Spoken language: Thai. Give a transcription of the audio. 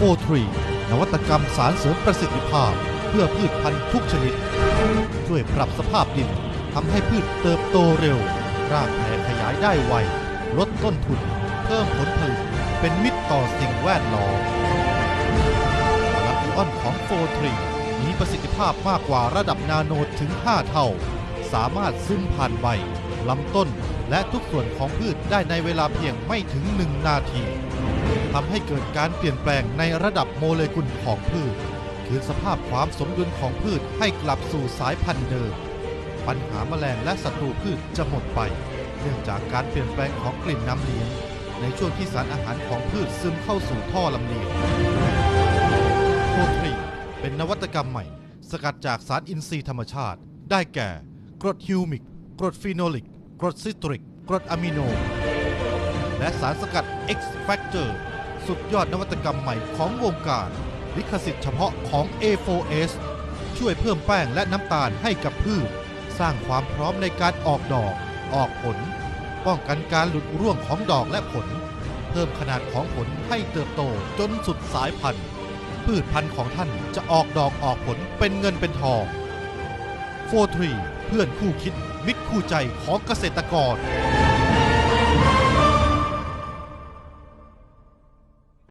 โฟทรีนวัตกรรมสารเสริมประสิทธิภาพ เพื่อพืชพันธุ์ทุกชนิด ช่วยปรับสภาพดินทำให้พืชเติบโตเร็ว รากแผ่ขยายได้ไว ลดต้นทุน เพิ่มผลผลิต เป็นมิตรต่อสิ่งแวดล้อมพลังอิออนของโฟทรีมีประสิทธิภาพมากกว่าระดับนาโนถึง 5 เท่า สามารถซึมผ่านใบลำต้นและทุกส่วนของพืชได้ในเวลาเพียงไม่ถึง 1 นาที ทำให้เกิดการเปลี่ยนแปลงในระดับโมเลกุลของพืช คืนสภาพความสมดุลของพืชให้กลับสู่สายพันธุ์เดิม ปัญหาแมลงและศัตรูพืชจะหมดไป เนื่องจากการเปลี่ยนแปลงของกลิ่นน้ำเลี้ยง ในช่วงที่สารอาหารของพืชซึมเข้าสู่ท่อลำเลียงโคทรีเป็นนวัตกรรมใหม่ สกัดจากสารอินทรีย์ธรรมชาติ ได้แก่ กรดฮิวมิก กรดฟีโนลิก กรดซิตริก กรดอะมิโน และสารสกัด X Factor สุดยอดนวัตกรรมใหม่ของวงการ ลิขสิทธิ์เฉพาะของ A4S ช่วยเพิ่มแป้งและน้ำตาลให้กับพืช สร้างความพร้อมในการออกดอก ออกผล ป้องกันการหลุดร่วงของดอกและผล เพิ่มขนาดของผลให้เติบโตจนสุดสายพันธุ์ พืชพันธุ์ของท่านจะออกดอกออกผลเป็นเงินเป็นทองโฟทรีเพื่อนคู่คิดมิตรคู่ใจของเกษตรกร